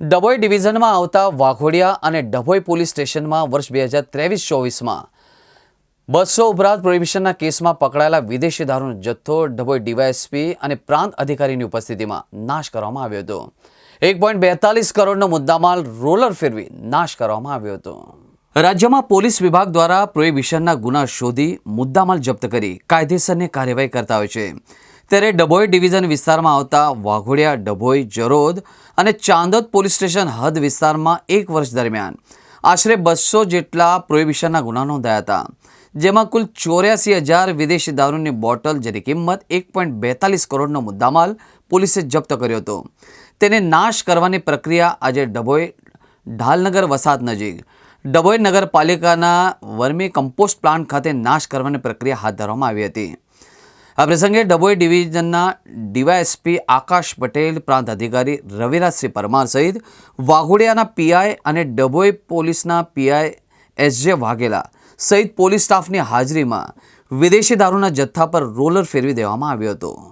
ડભોઈ ડિવિઝનમાં આવતા વાઘોડિયા અને ડભોઈ પોલીસ સ્ટેશનમાં વર્ષ બે હજાર ત્રેવીસ ચોવીસમાં બસો ઉપરાંત પ્રોહિબિશનના કેસમાં પકડાયેલા વિદેશી દારૂનો જથ્થો ડભોઈ ડીવાયએસપી અને પ્રાંત અધિકારીની ઉપસ્થિતિમાં નાશ કરવામાં આવ્યો હતો. એક પોઈન્ટ બેતાલીસ કરોડનો મુદ્દામાલ રોલર ફેરવી નાશ કરવામાં આવ્યો હતો. રાજ્યમાં પોલીસ વિભાગ દ્વારા પ્રોહિબિશનના ગુના શોધી મુદ્દામાલ જપ્ત કરી કાયદેસરની કાર્યવાહી કરતા હોય છે. ત્યારે ડભોઈ ડિવિઝન વિસ્તારમાં આવતા વાઘોડિયા, ડભોઈ, જરોદ અને ચાંદોદ પોલીસ સ્ટેશન હદ વિસ્તારમાં એક વર્ષ દરમિયાન આશરે બસો જેટલા પ્રોહિબિશનના ગુના નોંધાયા હતા, જેમાં કુલ ચોર્યાસી હજાર વિદેશી દારૂની બોટલ જેની કિંમત એક પોઈન્ટ બેતાલીસ કરોડનો મુદ્દામાલ પોલીસે જપ્ત કર્યો હતો. તેને નાશ કરવાની પ્રક્રિયા આજે ડભોઈ, ઢાલનગર વસાત નજીક, ડભોઈ નગરપાલિકાના વર્મી કમ્પોસ્ટ પ્લાન્ટ ખાતે નાશ કરવાની પ્રક્રિયા હાથ ધરવામાં આવી હતી. આ પ્રસંગે ડભોઈ ડિવિઝનના ડીવાયએસપી આકાશ પટેલ, પ્રાંત અધિકારી રવિરાજસિંહ પરમાર સહિત વાઘોડિયાના પીઆઈ અને ડભોઈ પોલીસના પીઆઈ એસજે વાઘેલા સહિત પોલીસ સ્ટાફની હાજરીમાં વિદેશી દારૂના જથ્થા પર રોલર ફેરવી દેવામાં આવ્યો હતો.